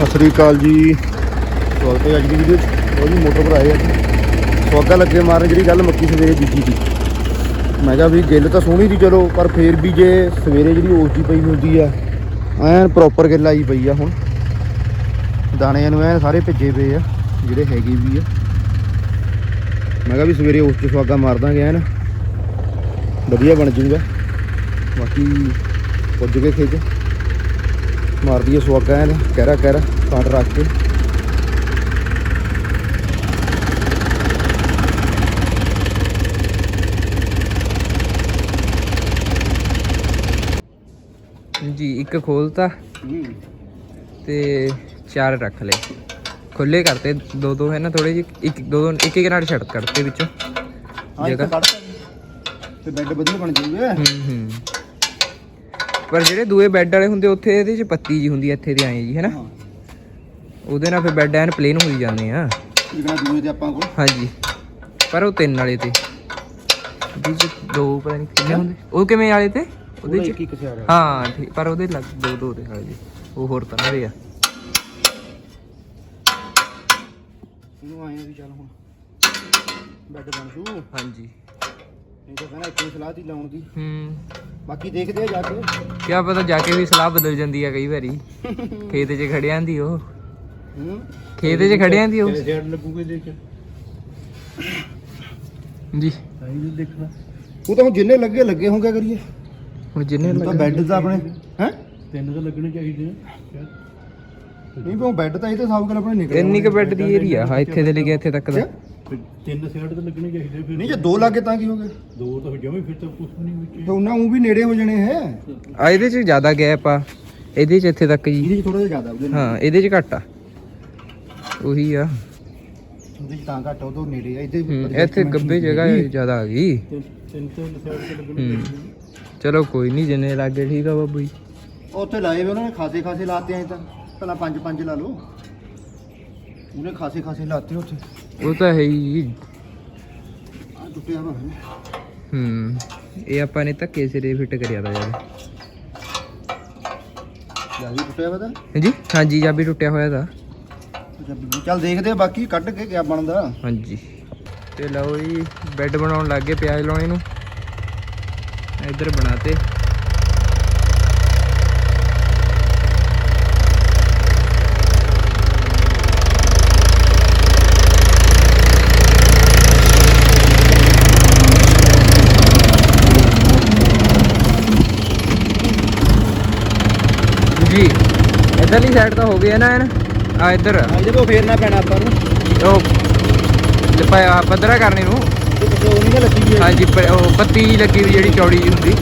ਸਤਿ ਸ੍ਰੀ ਅਕਾਲ ਜੀ। ਸਵਾਗਤ ਹੈ ਅੱਜ ਦੀ ਵੀਡੀਓ 'ਚ। ਉਹ ਜੀ, ਮੋਟਰ ਪਰ ਆਏ ਅੱਜ ਸਵਾਗਾ ਲੱਗੇ ਮਾਰਨ ਜਿਹੜੀ ਗੱਲ ਮੱਕੀ ਸਵੇਰੇ ਬੀਜੀ ਸੀ। ਮੈਂ ਕਿਹਾ ਵੀ ਗਿੱਲ ਤਾਂ ਸੋਹਣੀ ਦੀ ਚਲੋ, ਪਰ ਫੇਰ ਵੀ ਜੇ ਸਵੇਰੇ ਜਿਹੜੀ ਉਸ ਦੀ ਪਈ ਹੁੰਦੀ ਆ, ਐਨ ਪ੍ਰੋਪਰ ਗਿੱਲ ਆਈ ਪਈ ਆ ਹੁਣ। ਦਾਣਿਆਂ ਨੂੰ ਐਨ ਸਾਰੇ ਭਿੱਜੇ ਪਏ ਆ, ਜਿਹੜੇ ਹੈਗੇ ਵੀ ਆ। ਮੈਂ ਕਿਹਾ ਵੀ ਸਵੇਰੇ ਉਸ 'ਚ ਸਵਾਗਾ ਮਾਰ ਦਾਂਗੇ ਐਨ। ਵਧੀਆ ਬਣ ਜੂਗਾ ਬਾਕੀ ਪੁੱਜ ਕੇ ਖੇਤ ਮਾਰਦੀ ਹੈ ਸਵਾਗਾ ਐਨ ਕਹਿਰਾ ਕਹਿਰਾ ਕਾਟ ਰੱਖ ਕੇ। ਜੀ ਇੱਕ ਖੋਲਤਾ ਤੇ ਚਾਰ ਰੱਖ ਲਏ। ਖੁੱਲੇ ਕਰਤੇ ਦੋ ਦੋ ਹੈ ਨਾ ਥੋੜੇ ਜਿਹੇ ਇੱਕ ਦੋ ਦੋ ਇੱਕ ਇੱਕ ਨਾਲ ਛੱਡ ਕਰਤੇ ਵਿੱਚੋਂ। ਜਗ੍ਹਾ। ਤੇ ਬੈੱਡ ਵਧੀਆ ਬਣ ਜਾਊਗੇ। ਹੂੰ ਹੂੰ। ਪਰ ਜਿਹੜੇ ਦੂਏ ਬੈੱਡ ਵਾਲੇ ਹੁੰਦੇ ਉੱਥੇ ਇਹਦੇ 'ਚ ਪੱਤੀ ਜੀ ਹੁੰਦੀ ਇੱਥੇ ਦੇ ਆਏ ਜੀ ਹੈ ਨਾ? ਹਾਂ। ਉਹਦੇ ਨਾਲ ਫਿਰ ਬੈੱਡ ਐਨ ਪਲੇਨ ਹੋਈ ਜਾਂਦੇ ਆ। ਜਿਹੜਾ ਦੂਏ ਤੇ ਆਪਾਂ ਕੋਲ। ਹਾਂਜੀ। ਪਰ ਉਹ ਤਿੰਨ ਵਾਲੇ ਤੇ। ਉਹਦੇ 'ਚ ਦੋ ਪਤਾ ਨਹੀਂ ਕਿੰਨੇ ਹੁੰਦੇ। ਉਹ ਕਿਵੇਂ ਵਾਲੇ ਤੇ? ਉਹਦੇ 'ਚ? ਇੱਕ ਹਾਂ ਠੀਕ। ਪਰ ਉਹਦੇ ਲੱਗ ਦੋ ਦੋ ਦੇ ਵਾਲੇ। ਜੀ ਉਹ ਹੋਰ ਤਰ੍ਹਾਂ ਦੇ ਆ। ਇਹਨੂੰ ਆਏ ਵੀ ਚੱਲ ਹੁਣ। ਬੈੱਡ ਬਣ ਜੂ। ਨਹੀਂ ਤਾਂ ਕਹਿੰਦਾ ਹੀ ਸਲਾਹ ਦੀ ਲਾਉਣ ਦੀ। ਹੂੰ। ਬਾਕੀ ਦੇਖਦੇ ਆ ਜਾ ਕੇ। ਕਿਆ ਪਤਾ ਜਾ ਕੇ ਵੀ ਸਲਾਹ ਬਦਲ ਜਾਂਦੀ ਆ ਕਈ ਵਾਰੀ। ਖੇਤ 'ਚ ਖੜਿਆਂ ਦੀ ਉਹ। ਹੂੰ। ਖੇਤ 'ਚ ਖੜਿਆਂ ਦੀ ਉਹ। ਸਿਆੜ ਲੱਗੂਗੇ ਦੇਖ। ਜੀ। ਸਹੀ ਨਹੀਂ ਦੇਖਣਾ ਉਹ ਤਾਂ ਹੁਣ ਜਿੰਨੇ ਲੱਗੇ ਲੱਗੇ ਹੋਣਗੇ ਕਰੀਏ? ਹੁਣ ਜਿੰਨੇ ਤਾਂ ਬੈੱਡ ਤਾਂ ਆਪਣੇ ਹੈ? ਤਿੰਨ ਤਾਂ ਲੱਗਣੇ ਚਾਹੀਦੇ ਆ। ਨਹੀਂ ਵੀ ਉਹ ਬੈੱਡ ਤਾਂ ਇਹ ਤਾਂ ਸਭ ਕੋਲ ਆਪਣੇ ਨਿਕਲ ਇੰਨੀ ਕੁ ਬੈੱਡ ਦੀ ਏਰੀਆ ਹਾਂ ਇੱਥੇ ਦੇ ਲਿਖਿਆ ਇੱਥੇ ਤੱਕ ਦਾ। ਫਿਰ ਤਿੰਨ ਸਾਈਡ ਤਾਂ ਲੱਗਣੇ ਚਾਹੀਦੇ ਫਿਰ ਨਹੀਂ ਜੇ ਦੋ ਲੱਗੇ ਤਾਂ ਕੀ ਹੋ ਗਿਆ? ਦੋ ਤਾਂ ਜਮੇ ਫਿਰ ਤਾਂ ਕੁਝ ਨਹੀਂ ਵਿੱਚ। ਤੇ ਉਹਨਾਂ ਉਹ ਵੀ ਨੇੜੇ ਹੋ ਜਾਣੇ ਹੈ। ਆ ਇਹਦੇ 'ਚ ਜ਼ਿਆਦਾ ਗੈਪ ਆ। ਇਹਦੇ 'ਚ ਇੱਥੇ ਤੱਕ ਜੀ। ਇਹਦੇ ਚ ਥੋੜਾ ਜਿਹਾ ਜ਼ਿਆਦਾ ਉਹਦੇ ਨਾਲ ਹਾਂ ਇਹਦੇ 'ਚ ਘੱਟ ਆ। ਉਹੀ ਆ। ਉਹਦੇ ਚ ਤਾਂ ਘੱਟ ਉਦੋਂ ਨੇੜੇ ਆ। ਇਹਦੇ ਹੂੰ, ਇੱਥੇ ਗੱਬੇ ਜਗ੍ਹਾ ਜ਼ਿਆਦਾ ਆ ਗਈ। ਤਿੰਨ ਤਿੰਨ ਤਿੰਨ ਸਾਈਡ ਤੇ ਲੱਗਣੇ ਹੂੰ। ਚਾਹੀਦੇ ਚਲੋ ਕੋਈ ਨਹੀਂ ਜਿੰਨੇ ਲੱਗੇ ਠੀਕ ਆ ਬਾਬੂ ਜੀ। ਉੱਥੇ ਲਾਏ ਵੇ ਉਹਨਾਂ ਨੇ ਖਾਸੇ ਖਾਸੇ ਲਾਤੇ ਆਏ ਤਾਂ। ਪਹਿਲਾਂ ਪੰਜ ਪੰਜ ਲਾ ਲਓ। ਉਹਨੇ ਖਾਸੇ ਖਾਸੇ ਲਾਤੇ ਉੱਥੇ। ਉਹ ਤਾਂ ਹੈ ਹੀ। ਆ ਟੁੱਟਿਆ ਵਾ। ਹੂੰ ਇਹ ਆਪਾਂ ਨੇ ਧੱਕੇ ਸਿਰੇ ਫਿੱਟ ਕਰਿਆ ਦਾ ਯਾਰ। ਜ਼ਿਆਦਾ ਟੁੱਟਿਆ ਵਾ ਤਾਂ? ਹਾਂਜੀ ਹਾਂਜੀ ਜਾਬੀ ਟੁੱਟਿਆ ਹੋਇਆ ਦਾ ਚੱਲ ਦੇਖਦੇ ਆ ਬਾਕੀ ਕੱਢ ਕੇ ਕਿਆ ਬਣਦਾ। ਹਾਂਜੀ। ਤੇ ਲਓ ਜੀ ਬੈੱਡ ਬਣਾਉਣ ਲੱਗ ਗਏ ਪਿਆਜ਼ ਲਾਉਣੇ ਨੂੰ। ਇੱਧਰ ਬਣਾਤੇ ਜੀ ਇਧਰਲੀ ਸਾਈਡ ਤਾਂ ਹੋ ਗਿਆ ਨਾ ਐਨ। ਆ ਇੱਧਰ। ਇਹਦੇ ਕੋ ਫੇਰਨਾ ਪੈਣਾ ਆਪਾਂ ਨੂੰ। ਉਹ ਲਿਪਾਇਆ ਪੱਧਰਾ ਕਰਨੇ ਨੂੰ। ਤੇ ਪਿੱਛੇ ਉਹ ਨਹੀਂ ਲੱਗੀ ਹਾਂਜੀ ਪ- ਉਹ ਪੱਤੀ ਜਿਹੀ ਲੱਗੀ ਵੀ ਜਿਹੜੀ ਚੌੜੀ ਜਿਹੀ ਹੁੰਦੀ।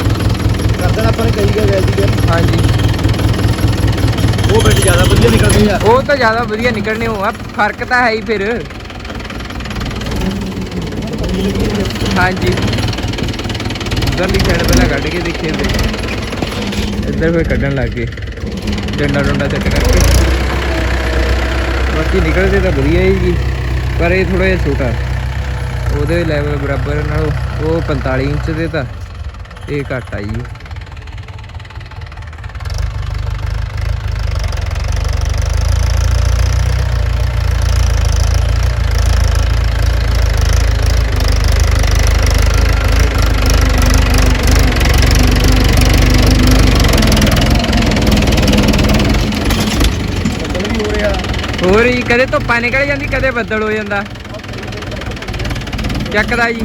ਕਰ ਦੇਣਾ ਆਪਾਂ ਨੇ ਕਹੀ ਗਿਆ ਵੈਲ ਦੀ ਗੱਲ। ਹਾਂਜੀ। ਉਹ ਬੈਠ ਜ਼ਿਆਦਾ ਵਧੀਆ ਨਿਕਲਦੀ ਆ। ਉਹ ਤਾਂ ਜ਼ਿਆਦਾ ਵਧੀਆ ਨਿਕਲਣੇ ਹੋ ਆ ਫ਼ਰਕ ਤਾਂ ਹੈ ਹੀ ਫਿਰ। ਹਾਂਜੀ। ਉਧਰਲੀ ਸਾਈਡ ਪਹਿਲਾਂ ਕੱਢ ਕੇ ਦੇਖੀਏ ਤੇ ਇੱਧਰ ਫਿਰ ਕੱਢਣ ਲੱਗ ਗਏ। ਡੰਡਾ ਡੰਡਾ ਸੈੱਟ ਕਰਕੇ। ਬਾਕੀ ਨਿਕਲਦੇ ਤਾਂ ਵਧੀਆ ਹੀ ਜੀ, ਪਰ ਇਹ ਥੋੜਾ ਜਿਹਾ ਛੋਟਾ। ਉਹਦੇ ਲੈਵਲ ਬਰਾਬਰ ਨਾਲ ਉਹ 45 ਇੰਚ ਦੇ ਤਾਂ ਇਹ ਘੱਟ ਆ ਜੀ ਬੱਦਲ ਵੀ ਹੋ ਰਿਹਾ ਹੋਰ ਜੀ, ਕਦੇ ਧੁੱਪਾਂ ਨਿਕਲ ਜਾਂਦੀ, ਕਦੇ ਬੱਦਲ ਹੋ ਜਾਂਦਾ। ਚੱਕਦਾ ਜੀ।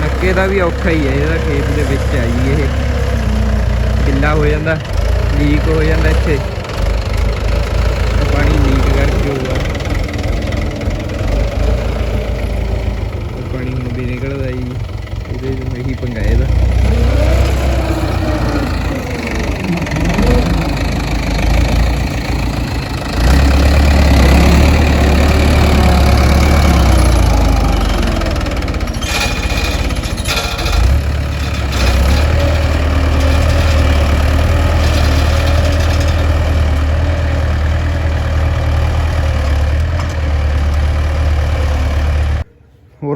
ਨੱਕੇ ਦਾ ਵੀ ਔਖਾ ਹੀ ਹੈ, ਇਹਦਾ ਖੇਤ ਦੇ ਵਿੱਚ ਆ ਜੀ ਇਹ। ਗਿੱਲਾ ਹੋ ਜਾਂਦਾ, ਲੀਕ ਹੋ ਜਾਂਦਾ ਇੱਥੇ। ਪਾਣੀ ਲੀਕ ਕਰਕੇ ਹੋਊਗਾ ਪਾਣੀ ਹੁਣ ਵੀ ਨਿਕਲਦਾ ਜੀ। ਇਹਦੇ ਨੂੰ ਇਹੀ ਪੰਗਾ ਇਹਦਾ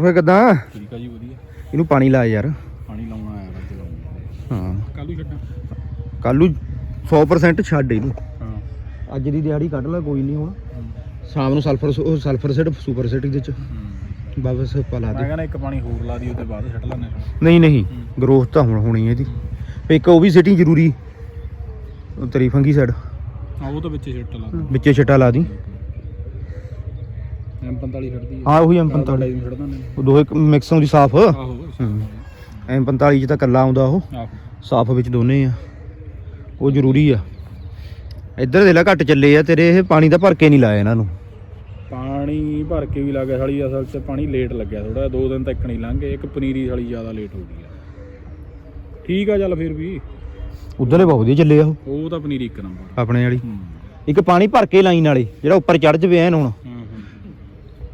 ਹੋਰ ਫੇ ਕਿਦਾਂ? ਠੀਕ ਆ ਜੀ ਵਧੀਆ। ਇਹਨੂੰ ਪਾਣੀ ਲਾ ਯਾਰ। ਪਾਣੀ ਲਾਉਣਾ ਆਇਆ ਵਾ ਚਲਾਉਣਾ ਹਾਂ। ਕੱਲ ਛੱਡਾਂ। ਕੱਲ ਨੂੰ 100% ਛੱਡ ਇਹਨੂੰ। ਹਾਂ। ਅੱਜ ਦੀ ਦਿਹਾੜੀ ਕੱਢ ਲੈ ਕੋਈ ਨਹੀਂ ਹੁਣ। ਸ਼ਾਮ ਨੂੰ ਸਲਫਰ ਸਲਫਰ ਸਿਟ ਸੁਪਰ ਸਿਟੀ ਦੇ ਚ। ਬਸ ਪਲਾ ਮੈਂ ਦੇ। ਕਹਿੰਦਾ ਇੱਕ ਪਾਣੀ ਹੋਰ ਲਾ ਦੀ ਉਹਦੇ ਬਾਅਦ ਛੱਡ ਲੈਣੇ ਨਹੀਂ ਨਹੀਂ। ਗਰੋਥ ਤਾਂ ਹੁਣ ਹੋਣੀ ਹੈ ਇਹਦੀ। ਇੱਕ ਉਹ ਵੀ ਸਿਟਿੰਗ ਜ਼ਰੂਰੀ। ਤੇਰੀ ਫੰਗੀ ਸਾਈਡ ਆ ਉਹ ਤਾਂ ਵਿੱਚੇ ਛੱਟ ਲਾ ਵਿੱਚੇ ਛਟਾ ਲਾ ਦੀ। M45 ਛੱਡਦੀ ਹਾਂ ਉਹੀ M45 ਨੂੰ ਛੱਡ ਦਿੰਦੇ ਨੇ ਉਹ ਦੋਏ ਮਿਕਸ ਹੁੰਦੀ ਸਾਫ਼। ਆਹੋ M45 ਚ ਤਾਂ ਕੱਲਾ ਆਉਂਦਾ ਉਹ। ਆਹੋ। ਸਾਫ਼ ਵਿੱਚ ਦੋਨੇ ਆ। ਉਹ ਜ਼ਰੂਰੀ ਆ। ਇੱਧਰ ਦੇ ਲਾ ਘੱਟ ਚੱਲੇ ਆ। ਤੇਰੇ ਇਹ ਪਾਣੀ ਦਾ ਭਰ ਕੇ ਨਹੀਂ ਲਾਇਆ ਇਹਨਾਂ ਨੂੰ। ਪਾਣੀ ਭਰ ਕੇ ਵੀ ਲੱਗ ਗਿਆ ਸਾਲੀ ਅਸਲ 'ਚ ਪਾਣੀ ਲੇਟ ਲੱਗਿਆ ਥੋੜਾ ਦੋ ਦਿਨ ਤੱਕ ਨਹੀਂ ਲੰਘ ਇੱਕ ਪਨੀਰੀ ਸਾਲੀ ਜ਼ਿਆਦਾ ਲੇਟ ਹੋ ਗਈ ਆ। ਠੀਕ ਆ ਚੱਲ ਫਿਰ ਵੀ। ਉਧਰਲੇ ਬਹੁਤ ਵਧੀਆ ਚੱਲੇ ਆ ਉਹ। ਉਹ ਤਾਂ ਪਨੀਰੀ ਇੱਕ ਨੰਬਰ ਆਪਣੇ ਵਾਲੀ। ਹੂੰ। ਇੱਕ ਪਾਣੀ ਭਰ ਕੇ ਲਾਈਨ ਵਾਲੇ ਜਿਹੜਾ ਉੱਪਰ ਚੜ ਜਵੇ ਐਨ ਹੁਣ।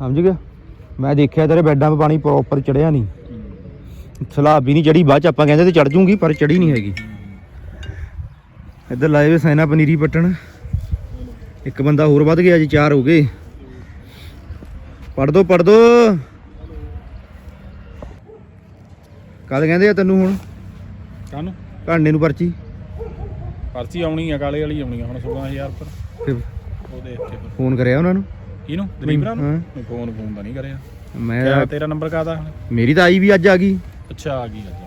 ਸਮਝ ਗਿਆ ਮੈਂ ਦੇਖਿਆ ਤੇਰੇ ਬੈੱਡਾਂ 'ਤੇ ਪਾਣੀ ਪ੍ਰੋਪਰ ਚੜਿਆ ਨਹੀਂ। ਸਲਾਬ ਵੀ ਨਹੀਂ ਚੜੀ ਬਾਅਦ ਚ ਆਪਾਂ ਕਹਿੰਦੇ ਤੇ ਚੜ ਜੂਗੀ ਪਰ ਚੜੀ ਨਹੀਂ ਹੈਗੀ। ਇੱਧਰ ਲਾਏ ਵੇ ਸੈਨਾ ਪਨੀਰੀ ਪੱਟਣ। ਇੱਕ ਬੰਦਾ ਹੋਰ ਵੱਧ ਗਿਆ ਜੀ ਚਾਰ ਹੋ ਗਏ। ਪੜ ਦੋ ਪੜ ਦੋ। ਕਦ ਕਹਿੰਦੇ ਆ ਤੈਨੂੰ ਹੁਣ। ਕਾਹਨੂੰ? ਘਾਣੇ ਨੂੰ ਪਰਚੀ। ਪਰਚੀ ਆਉਣੀ ਆ ਕਾਲੇ ਵਾਲੀ ਆਉਣੀ ਆ ਹੁਣ 16000 ਪਰ ਉਹ ਦੇਖ ਕੇ ਫੋਨ ਕਰਿਆ ਉਹਨਾਂ ਨੂੰ। ਕਿਹਨੂੰ? ਦਲੀਪਰਾ ਨੂੰ? ਹਾਂ। ਨਹੀਂ, ਫੋਨ ਫੋਨ ਤਾਂ ਨਹੀਂ ਕਰਿਆ। ਮੈਂ ਕਿਆ ਤੇਰਾ ਨੰਬਰ ਕਾਦਾ ਮੇਰੀ ਤਾਂ ਆਈ ਵੀ ਅੱਜ ਆ ਗਈ। ਅੱਛਾ ਆ ਗਈ ਅੱਜ।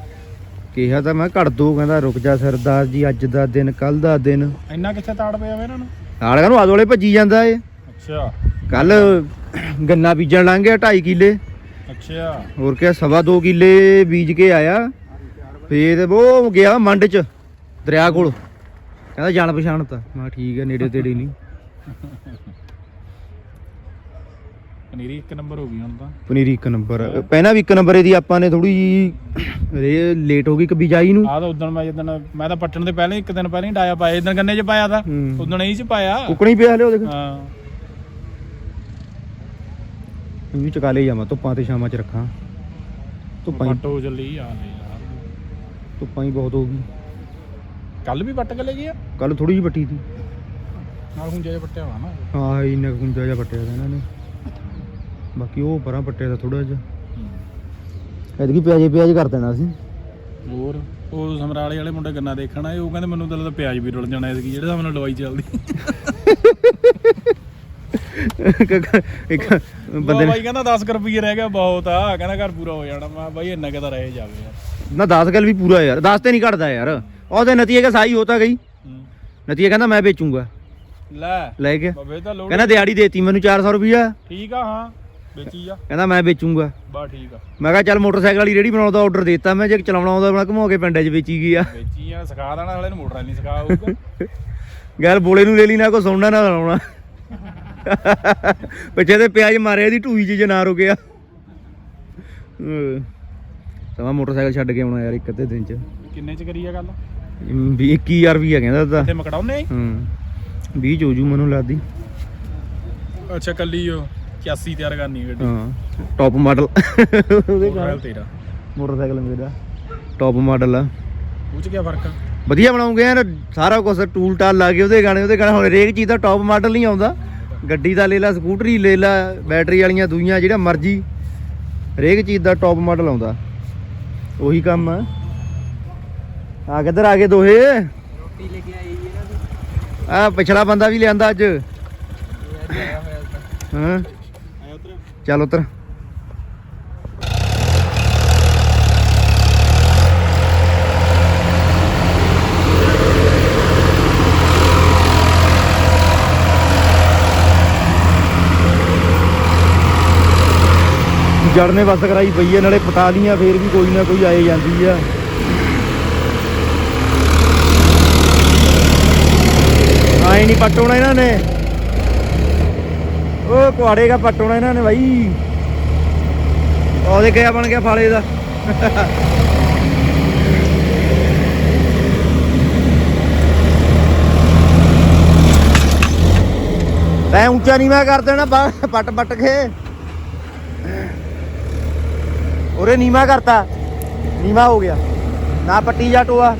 ਕਿਹਾ ਤਾਂ ਮੈਂ ਘੜ ਦੋ ਕਹਿੰਦਾ ਰੁਕ ਜਾ ਸਰਦਾਰ ਜੀ ਅੱਜ ਦਾ ਦਿਨ ਕੱਲ ਦਾ ਦਿਨ। ਇੰਨਾ ਕਿੱਥੇ ਤਾੜ ਪਿਆ ਵਾ ਇਹਨਾਂ ਨੂੰ? ਨਾਲ ਨੂੰ ਆਦੋਲੇ ਭੱਜੀ ਜਾਂਦਾ ਏ। ਅੱਛਾ। ਕੱਲ ਗੰਨਾ ਬੀਜਣ ਲੰਘ ਗਿਆ 2.5 ਕਿੱਲੇ। ਅੱਛਾ। ਹੋਰ ਕਿਆ ਸਵਾ 2 ਕਿੱਲੇ ਬੀਜ ਕੇ ਆਇਆ। ਫੇਰ ਉਹ ਗਿਆ ਮੰਡ ਚ ਦਰਿਆ ਕੋਲ। ਕਹਿੰਦਾ ਜਾਣ ਪਛਾਣ ਤਾਂ। ਮੈਂ ਕਿਹਾ ਠੀਕ ਹੈ ਨੇੜੇ ਤੇੜੇ ਨਹੀਂ। ਪਨੀਰੀ ਇੱਕ ਨੰਬਰ ਹੋ ਗਈ ਹੁਣ ਤਾਂ। ਪਨੀਰੀ ਇੱਕ ਨੰਬਰ। ਪਹਿਲਾਂ ਵੀ ਇੱਕ ਨੰਬਰ ਇਹਦੀ ਆਪਾਂ ਨੇ ਥੋੜੀ ਜੀ ਰੇ ਲੇਟ ਹੋ ਗਈ ਕਿ ਬਿਜਾਈ ਨੂੰ। ਆਹ ਤਾਂ ਉਦੋਂ ਮੈਂ ਜਦੋਂ ਮੈਂ ਤਾਂ ਪੱਟਣ ਦੇ ਪਹਿਲਾਂ ਇੱਕ ਦਿਨ ਪਹਿਲਾਂ ਹੀ ਡਾਇਆ ਪਾਇਆ ਇਦਾਂ ਗੰਨੇ 'ਚ ਪਾਇਆ ਤਾਂ ਹੂੰ। ਉਦੋਂ ਇਹ 'ਚ ਪਾਇਆ। ਕੁਕਣੀ ਪਿਆ ਉਹ ਦੇਖ। ਹਾਂ। ਇਹ ਵੀ ਚਕਾ ਲਈ ਜਾਵਾਂ ਧੁੱਪਾਂ ਤੇ ਸ਼ਾਮਾਂ ਚ ਰੱਖਾਂ। ਧੁੱਪਾਂ ਹੀ ਪੱਟੋ ਚੱਲੀ ਆ ਲੈ ਯਾਰ। ਧੁੱਪਾਂ ਹੀ ਬਹੁਤ ਹੋ ਗਈ। ਕੱਲ ਵੀ ਪੱਟ ਕੇ ਲੈ ਗਿਆ ਕੱਲ ਥੋੜੀ ਜਿਹੀ ਪੱਟੀ ਸੀ। ਨਾਲ ਹੁਣ ਜੇ ਪੱਟਿਆ ਨਾ। ਹਾਂ ਇੰਨਾ ਕੁ ਗੁੰਜਾ ਜਿਹਾ ਪੱਟਿਆ ਇਹਨਾਂ ਨੇ। ਬਾਕੀ ਉਹ ਪਰਾਂ ਪੱਟਿਆ ਦਾ ਥੋੜਾ ਜਿਹਾ। ਐਤਕੀ ਪਿਆਜੇ ਪਿਆਜ ਕਰ ਦੇਣਾ ਸੀ। ਹੋਰ ਉਹ ਸਮਰਾਲੇ ਵਾਲੇ ਮੁੰਡੇ ਗੰਨਾ ਦੇਖਣ ਆਏ ਉਹ ਕਹਿੰਦੇ ਮੈਨੂੰ ਤਾਂ ਲੱਗਦਾ ਪਿਆਜ਼ ਵੀ ਰੁਲ ਜਾਣਾ ਇਸ ਕੀ ਜਿਹੜੇ ਹਿਸਾਬ ਨਾਲ ਦਵਾਈ ਚੱਲਦੀ। ਇੱਕ ਬੰਦੇ ਨੇ ਬਾਈ ਕਹਿੰਦਾ 10 ਰੁਪਏ ਰਹਿ ਗਿਆ ਬਹੁਤ ਆ ਕਹਿੰਦਾ ਘਰ ਪੂਰਾ ਹੋ ਜਾਣਾ ਮੈਂ ਬਾਈ ਇੰਨਾ ਕਿਤਾ ਰਹਿ ਜਾਵੇ ਯਾਰ। ਨਾ 10 ਗੱਲ ਵੀ ਪੂਰਾ ਯਾਰ 10 ਤੇ ਨਹੀਂ ਘਟਦਾ ਯਾਰ। ਉਹਦੇ ਨਤੀਜੇ ਕਾ ਸਾਈ ਹੋਤਾ ਗਈ। ਨਤੀਜਾ ਕਹਿੰਦਾ ਮੈਂ ਵੇਚੂੰਗਾ। ਲੈ ਲੈ ਲੋੜ ਕਹਿੰਦਾ ਦਿਹਾੜੀ ਦੇਤੀ ਮੈਨੂੰ 400 ਰੁਪਿਆ ਠੀਕ ਆ ਹਾਂ। ਵੇਚੀ ਆ? ਕਹਿੰਦਾ ਮੈਂ ਵੇਚੂੰਗਾ। ਬਾ ਠੀਕ ਆ। ਮੈਂ ਕਿਹਾ ਚੱਲ ਮੋਟਰਸਾਈਕਲ ਵਾਲੀ ਰੇੜੀ ਬਣਾਉਣ ਦਾ ਆਰਡਰ ਦਿੱਤਾ ਮੈਂ ਜੇ ਚਲਾਉਣਾ ਆਉਂਦਾ ਬਣਾ ਘੁਮਾ ਕੇ ਪਿੰਡ 'ਚ ਵੇਚੀ ਗਿਆ ਵੇਚੀ ਆ ਸਿਖਾ ਦੇਣਾ ਵਾਲੇ ਨੂੰ ਮੋਟਰ ਨਹੀਂ ਸਿਖਾ ਆਊਗਾ ਗੱਲ ਬੋਲੇ ਨੂੰ ਲੈ ਲਈ ਨਾ ਕੋ ਸੁਣਨਾ ਨਾ ਲਾਉਣਾ ਪਿੱਛੇ ਤੇ ਪਿਆਜ ਮਾਰਿਆ ਦੀ ਢੂਈ 'ਚ ਜੇ ਨਾ ਰੁਕਿਆ ਸਮਾਂ ਮੋਟਰਸਾਈਕਲ ਛੱਡ ਕੇ ਆਉਣਾ ਯਾਰ ਇੱਕ ਅੱਧੇ ਦਿਨ 'ਚ। ਕਿੰਨੇ ਚ ਕਰੀ ਆ ਗੱਲ? ਵੀ 21000 ਰੁਪਿਆ ਕਹਿੰਦਾ ਤਾਂ ਤੇ ਮਕੜਾਉਨੇ ਹੂੰ 20 ਚ ਹੋ ਜੂ ਮੈਨੂੰ ਲੱਗਦੀ। ਅੱਛਾ ਕੱਲੀ ਉਹ 81 ਤਿਆਰ ਕਰਨੀ ਹੈ ਗੱਡੀ। ਹਾਂ ਟੌਪ ਮਾਡਲ ਉਹਦੇ ਮੋਟਰਸਾਈਕਲ ਤੇਰਾ। ਮੋਟਰਸਾਈਕਲ ਮੇਰਾ ਟੌਪ ਮਾਡਲ ਆ। ਉਹ ਚ ਕੀ ਫ਼ਰਕ ਆ? ਵਧੀਆ ਬਣਾਉਂਗੇ ਯਾਰ ਸਾਰਾ ਕੁਝ ਟੂਲ ਟਾਲ ਲਾ ਕੇ ਉਹਦੇ ਗਾਣੇ ਉਹਦੇ ਗਾਣੇ। ਹੁਣ ਹਰੇਕ ਚੀਜ਼ ਦਾ ਟੌਪ ਮਾਡਲ ਨਹੀਂ ਆਉਂਦਾ। ਗੱਡੀ ਦਾ ਲੈ ਲਾ ਸਕੂਟਰੀ ਲੈ ਲਾ ਬੈਟਰੀ ਵਾਲੀਆਂ ਦੂਈਆਂ ਜਿਹੜਾ ਮਰਜ਼ੀ। ਹਰੇਕ ਚੀਜ਼ ਦਾ ਟੌਪ ਮਾਡਲ ਆਉਂਦਾ। ਉਹੀ ਕੰਮ ਆ। ਆ ਕਿੱਧਰ ਆ ਗਏ ਦੋਹੇ? ਰੋਟੀ ਲੈ ਕੇ ਆਈ ਇਹਨਾਂ ਦੀ। ਆ ਪਿਛਲਾ ਬੰਦਾ ਵੀ ਲਿਆਂਦਾ ਅੱਜ। ਹਾਂ। ਚੱਲ ਉਤਰ ਜੜ ਨੇ ਬਸ ਕਰਾਈ ਪਈ ਹੈ ਨਾਲੇ ਪਟਾ ਲੀਆਂ ਫੇਰ ਵੀ ਕੋਈ ਨਾ ਕੋਈ ਆਏ ਜਾਂਦੀ ਆ। ਆਏ ਨਹੀਂ ਪਟੋਣਾ ਇਹਨਾਂ ਨੇ। ਉਹ ਕੁਆੜੇ ਦਾ ਪਟੋਣਾ ਇਹਨਾਂ ਨੇ ਬਾਈ। ਉਹਦੇ ਗਿਆ ਬਣ ਗਿਆ ਫਾਲੇ ਦਾ? ਤੈਂ ਉੱਚਾ ਨੀਵਾ ਕਰ ਦੇਣਾ, ਬਾ- ਪੱਟ ਪੱਟ ਕੇ। ਉਰੇ ਨੀਵਾ ਕਰਤਾ। ਨੀਵਾ ਹੋ ਗਿਆ। ਨਾ ਪੱਟੀ ਜਾ ਟੋਆ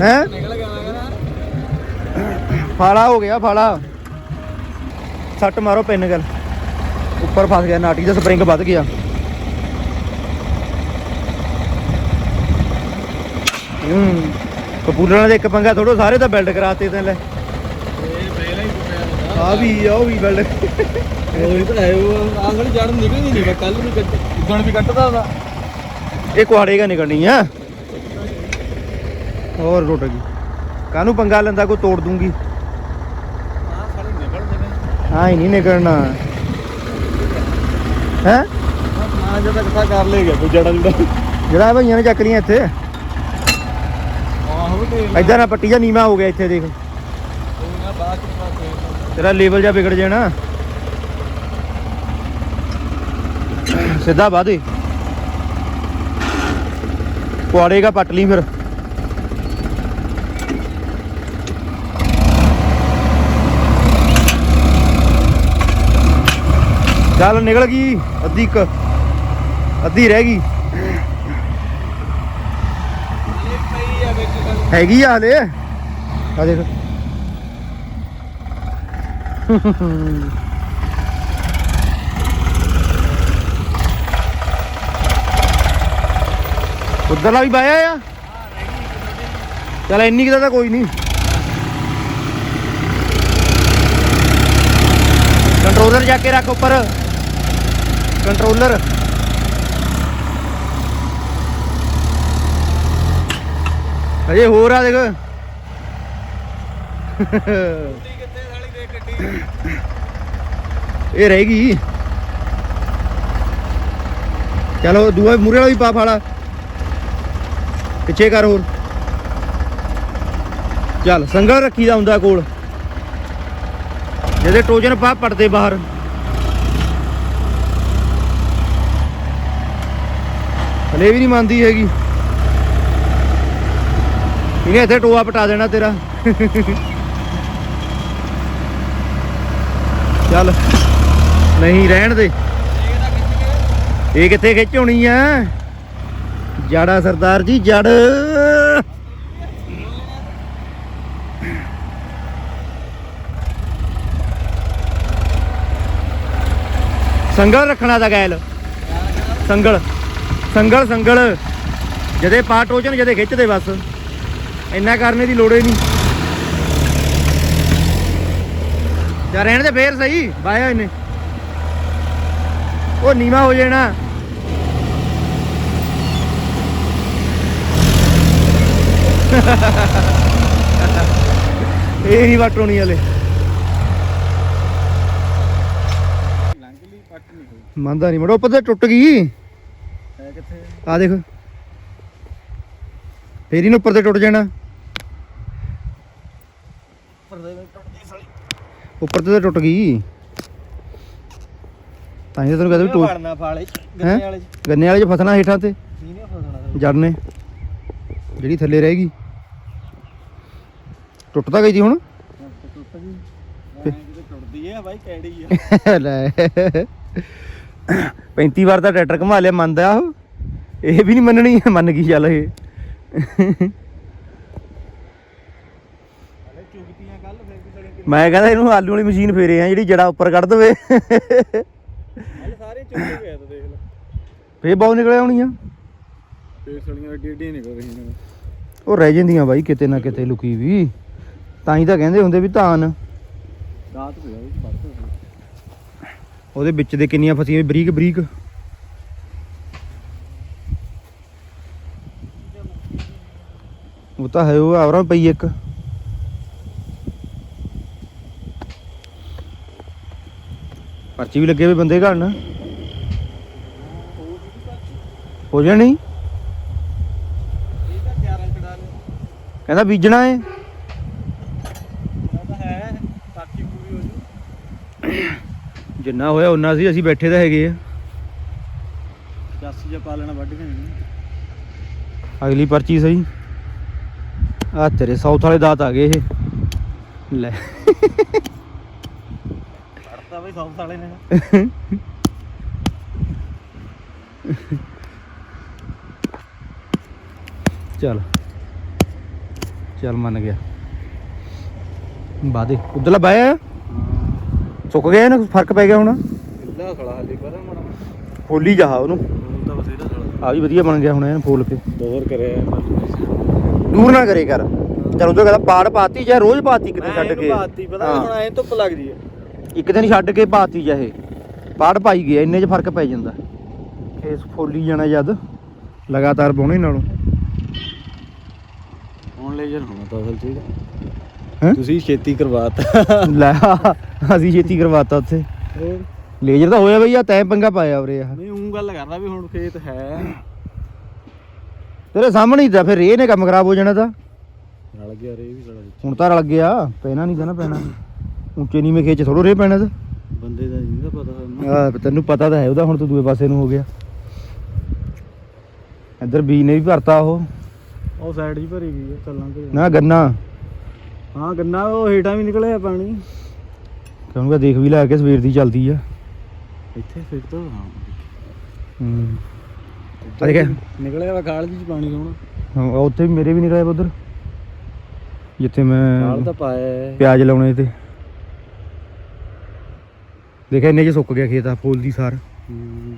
ਹੈ? ਫਾਲਾ ਹੋ ਗਿਆ ਫਾਲਾ ਸੱਟ ਮਾਰੋ ਪਿੰਨ ਗੱਲ। ਉੱਪਰ ਫਸ ਗਿਆ ਨਾਟੀ ਦਾ ਸਪਰਿੰਗ ਵੱਧ ਗਿਆ। ਹੂੰ ਕਪੂਰਾਂ ਦੇ ਇੱਕ ਪੰਗਾ ਥੋੜੋ ਸਾਰੇ ਤਾਂ ਬਿਲਡ ਕਰਾਤੇ ਤੇ ਲੈ। ਆ ਵੀ ਆ ਉਹ ਵੀ ਬਿਲਡ ਉਹੀ ਤਾਂ ਹੈ ਨਿਕਲਣੀ ਕੱਲ ਕੱਟਦਾ ਇਹ ਕੁਹਾੜੇਗਾ ਨਿਕਲਣੀ ਆ। ਹੋਰ ਰੋਟ ਗਈ। ਕਾਹਨੂੰ ਪੰਗਾ ਲੈਂਦਾ ਕੋ ਤੋੜ ਦੂੰਗੀ। ਹਾਂ ਹੀ ਨਹੀਂ ਨਿਕਲਣਾ ਹੈ? ਹਾਂ ਜਦ ਇਕੱਠਾ ਕਰ ਲੇਗਾ ਕੋਈ ਜੜਾ ਜੁੜਾ ਜਿਹੜਾ ਭਈਆਂ ਨੇ ਚੱਕ ਲੀਆਂ ਇੱਥੇ। ਆਹੋ ਤੇ ਇਧਰ ਨਾ ਪੱਟੀ ਜਾਂ ਨੀਵਾ ਹੋ ਗਿਆ ਇੱਥੇ ਦੇਖ। ਤੇਰਾ ਲੈਵਲ ਜਾਂ ਵਿਗੜ ਜਾਣਾ। ਸਿੱਧਾ ਵਾਦੇ ਕੁਆੜੇਗਾ ਪੱਟ ਲਈ ਫਿਰ। ਗੱਲ ਨਿਕਲ ਗਈ, ਅੱਧੀ ਕ, ਅੱਧੀ ਰਹਿ ਗਈ। ਹੈਗੀ ਆ ਹਲੇ। ਆ ਦੇਖ। ਉਧਰਲਾ ਵੀ ਬਾਇਆ ਆ? ਚਲ ਇੰਨੀ ਕਿਦਾ ਤਾਂ ਕੋਈ ਨਹੀਂ। ਕੰਟਰੋਲਰ ਜਾ ਕੇ ਰੱਖ ਉੱਪਰ। ਕੰਟਰੋਲਰ। ਅਜੇ ਹੋਰ ਆ ਦੇਖ। ਕਿੱਥੇ ਇਹ ਰਹਿ ਚਲੋ, ਦੂਆ ਮੂਰੇ ਵਾਲਾ ਵੀ ਪਾ ਫਾਲਾ ਪਿੱਛੇ ਕਰ ਹੋਰ। ਚੱਲ, ਸੰਗਲ ਰੱਖੀ ਦਾ ਹੁੰਦਾ ਕੋਲ। ਜਿਹਦੇ ਟੋਜਨ ਪਾ ਪੜਦੇ ਬਾਹਰ। ਹਲੇ ਵੀ ਨਹੀਂ ਮੰਨਦੀ ਹੈਗੀ। ਇਹਨੇ ਇੱਥੇ ਟੋਆ ਪਟਾ ਦੇਣਾ ਤੇਰਾ। ਚੱਲ, ਨਹੀਂ ਰਹਿਣ ਦੇ। ਇਹ ਕਿੱਥੇ ਖਿੱਚ ਹੋਣੀ ਆ? ਜੜਾ ਸਰਦਾਰ ਜੀ, ਜੜ। ਸੰਗਲ ਰੱਖਣਾ ਦਾ ਗੈਲ। ਸੰਗਲ। ਸੰਗਲ ਸੰਗਲ। ਜਦੇ ਪਾ ਟੋਚਨ ਜਦੇ ਖਿੱਚਦੇ ਬਸ। ਇੰਨਾ ਕਰਨੇ ਦੀ ਲੋੜ ਹੀ ਨਹੀਂ। ਜਾ ਰਹਿਣ ਦੇ, ਫੇਰ ਸਹੀ। ਬਾਇਆ ਇਹਨੇ। ਉਹ ਨੀਵਾ ਹੋ ਜਾਣਾ। ਇਹ ਨਹੀਂ ਵਟੋਣੀ ਹਲੇ। ਮੰਨਦਾ ਨਹੀਂ, ਮੜੋ ਉੱਪਰ ਟੁੱਟ ਗਈ। ਕਿੱਥੇ ਆ ਦੇਖ। ਫੇਰ ਇਹਨੂੰ ਉੱਪਰ ਤੇ ਟੁੱਟ ਜਾਣਾ। ਪਰਦੇ ਵਿੱਚ ਟੁੱਟਦੀ ਸਾਲੀ। ਉੱਪਰ ਤੇ ਤਾਂ ਟੁੱਟ ਗਈ। ਤਾਂ ਹੀ ਤਾਂ ਤੈਨੂੰ ਕਹਿੰਦਾ ਵੀ ਟੁੱਟ ਫਾਲੇ ਹੈਂ? ਗੱਨੇ ਵਾਲੇ ਚ। ਗੰਨੇ ਵਾਲੇ 'ਚ ਫਸਣਾ ਹੇਠਾਂ ਤੇ। ਨਹੀਂ ਫਸਣਾ ਜੜ ਨੇ ਜਿਹੜੀ ਥੱਲੇ ਰਹਿ ਗਈ। ਟੁੱਟ ਤਾਂ ਗਈ ਜੀ ਹੁਣ। ਟੁੱਟ ਗਈ। ਟੁੱਟਦੀ ਹੈ ਬਾਈ ਕੈੜੀ ਆ। ਲੈ। 35 ਵਾਰ ਤਾਂ ਟਰੈਕਟਰ ਘੁਮਾ ਲਿਆ ਮੰਨਦਾ ਉਹ। ਇਹ ਵੀ ਨਹੀਂ ਮੰਨਣੀ ਮੰਨ ਗਈ ਚੱਲ ਇਹ। ਮੈਂ ਕਹਿੰਦਾ ਇਹਨੂੰ ਆਲੂ ਵਾਲੀ ਮਸ਼ੀਨ ਫੇਰੇ ਆ ਜਿਹੜੀ ਜੜਾ ਉੱਪਰ ਕੱਢ ਦਵੇ। ਸਾਰੇ ਚੁਗਤੇ ਗਏ ਤਾਂ ਦੇਖ ਲੈ। ਫੇਰ ਬਹੁਤ ਨਿਕਲ ਆਉਣੀਆਂ। ਫੇਰ ਸੜੀਆਂ ਏਡੀ ਏਡੀ ਨਿਕਲ ਰਹੀਆਂ ਨੇ ਉਹ ਰਹਿ ਜਾਂਦੀਆਂ ਬਾਈ ਕਿਤੇ ਨਾ ਕਿਤੇ ਲੁਕੀ ਵੀ। ਤਾਂ ਹੀ ਤਾਂ ਕਹਿੰਦੇ ਹੁੰਦੇ ਵੀ ਧਾਨ। ਰਾਤ ਪੜਦਾ ਉਹਦੇ ਵਿੱਚ ਦੇ ਕਿੰਨੀਆਂ ਫਸੀਆਂ ਬਰੀਕ ਬਰੀਕ ਉਹ ਤਾਂ ਹੈ ਉਹ ਆਵਰਾਂ ਪਈ ਇੱਕ। ਪਰਚੀ ਵੀ ਲੱਗੇ ਹੋਏ ਬੰਦੇ ਘਰ ਨਾ। ਹੋ ਜਾਣੀ ਇਹ ਤਾਂ 11 ਚੜਾ ਲਿਆ ਕਹਿੰਦਾ ਬੀਜਣਾ ਏ। ਜਿੰਨਾ ਹੋਇਆ ਉਨਾ ਸੀ ਅਸੀਂ ਬੈਠੇ ਤਾਂ ਹੈਗੇ ਆ। 80 ਜਾਂ ਪਾ ਲੈਣਾ ਵੱਢ ਕੇ। ਅਗਲੀ ਪਰਚੀ ਸਹੀ। ਆ ਤੇਰੇ ਸਾਊਥ ਵਾਲੇ ਦਾਤ ਆ ਗਏ ਇਹ। ਲੈ। ਪੜਦਾ ਬਈ ਸੌ ਸਾਲੇ ਨੇ। ਚੱਲ। ਚੱਲ ਮੰਨ ਗਿਆ। ਬਾਦੇ ਉਧਰਲਾ ਬਾਇਆ ਸੁੱਕ ਗਿਆ ਨਾ ਫ਼ਰਕ ਪੈ ਗਿਆ ਹੁਣ। ਕਿੱਲਾ ਖੜਾ ਹਲੇ ਪਰ ਮਣਾ ਫੋਲੀ ਜਾ ਉਹਨੂੰ। ਖੜਾ। ਆ ਵੀ ਵਧੀਆ ਬਣ ਗਿਆ ਹੁਣ ਐਨ ਫੋਲ ਕੇ। ਦੋਹਰ ਕਰਿਆ ਦੂਰ ਨਾ ਕਰੇ ਕਰ। ਚਲ ਉਦੋਂ ਕਹਿੰਦਾ ਪਾੜ ਪਾਤੀ ਜਾਂ ਰੋਜ਼ ਪਾਤੀ ਕਿਤੇ ਛੱਡ ਕੇ। ਬਾਤੀ ਪਤਾ। ਹੁਣ ਐ ਧੁੱਪ ਲੱਗਦੀ ਹੈ ਇੱਕ ਦਿਨ ਛੱਡ ਕੇ ਪਾਤੀ ਚਾਹੇ ਪਾੜ ਪਾਈ ਗਿਆ ਇੰਨੇ 'ਚ ਫ਼ਰਕ ਪੈ ਜਾਂਦਾ। ਇਸ ਫੋਲੀ ਜਾਣਾ ਜਦ ਲਗਾਤਾਰ ਪਾਉਣੇ ਨਾਲੋਂ। ਹੁਣ ਲੇਜਰ ਹੋਣਾ ਤਾਂ ਅਸਲ ਹੈਂ? ਚ ਤੁਸੀਂ ਛੇਤੀ ਕਰਵਾਤਾ। ਲੈ ਅਸੀਂ ਛੇਤੀ ਕਰਵਾਤਾ ਉੱਥੇ। ਲੇਜ਼ਰ ਤਾਂ ਹੋਇਆ ਬਈ ਆ ਤੈਂ ਪੰਗਾ ਪਾਇਆ ਉਰੇ ਆ। ਨਹੀਂ ਉਹ ਗੱਲ ਕਰਦਾ ਵੀ ਹੁਣ ਖੇਤ ਹੈ। ਤੇਰੇ ਸਾਹਮਣੇ ਹੀ ਤਾਂ ਫਿਰ ਇਹ ਨੇ ਕੰਮ ਖਰਾਬ ਹੋ ਜਾਣਾ ਤਾਂ। ਰਲ ਗਿਆ ਰੇ ਵੀ ਸਾਡਾ ਹੁਣ ਤਾਂ ਰਲ ਗਿਆ ਪੈਣਾ ਨਹੀਂ ਤਾਂ ਨਾ ਪੈਣਾ। ਉੱਚੇ ਨੀਵੇਂ ਖੇਚ ਥੋੜੋ ਰੇ ਪੈਣਾ ਤਾਂ। ਬੰਦੇ ਦਾ ਨਹੀਂ ਪਤਾ ਆ ਤੈਨੂੰ ਪਤਾ ਤਾਂ ਹੈ ਉਹਦਾ ਹੁਣ ਤੂੰ ਦੂਏ ਪਾਸੇ ਨੂੰ ਹੋ ਗਿਆ। ਇੱਧਰ ਬੀ ਨੇ ਵੀ ਭਰਤਾ ਉਹ। ਉਹ ਸਾਈਡ ਹੀ ਭਰੀ ਗਈ ਹੈ ਚੱਲਾਂਗੇ ਨਾ ਗੰਨਾ। ਹਾਂ ਗੰਨਾ ਉਹ ਹੇਠਾਂ ਵੀ ਨਿਕਲਿਆ ਪਾਣੀ। ਕਹੂੰਗਾ ਦੇਖ ਵੀ ਲੈ ਕੇ ਸਵੇਰ ਦੀ ਚੱਲਦੀ ਆ। ਇੱਥੇ ਫਿਰ ਤੋਂ ਹਾਂ। ਹੂੰ। ਆ ਦੇਖ ਨਿਕਲਿਆ ਵਾ ਗਾਲ ਵਿੱਚ ਪਾਣੀ ਹੁਣ। ਹਾਂ, ਉੱਥੇ ਵੀ ਮੇਰੇ ਵੀ ਨਿਕਲਿਆ ਉਧਰ। ਜਿੱਥੇ ਮੈਂ ਗਾਲ ਤਾਂ ਪਾਇਆ ਹੈ। ਪਿਆਜ਼ ਲਾਉਣੇ ਤੇ। ਦੇਖਿਆ ਇੰਨੇ ਚ ਸੁੱਕ ਗਿਆ ਖੇਤ ਆ ਫੁੱਲ ਦੀ ਸਾਰ। ਹੂੰ।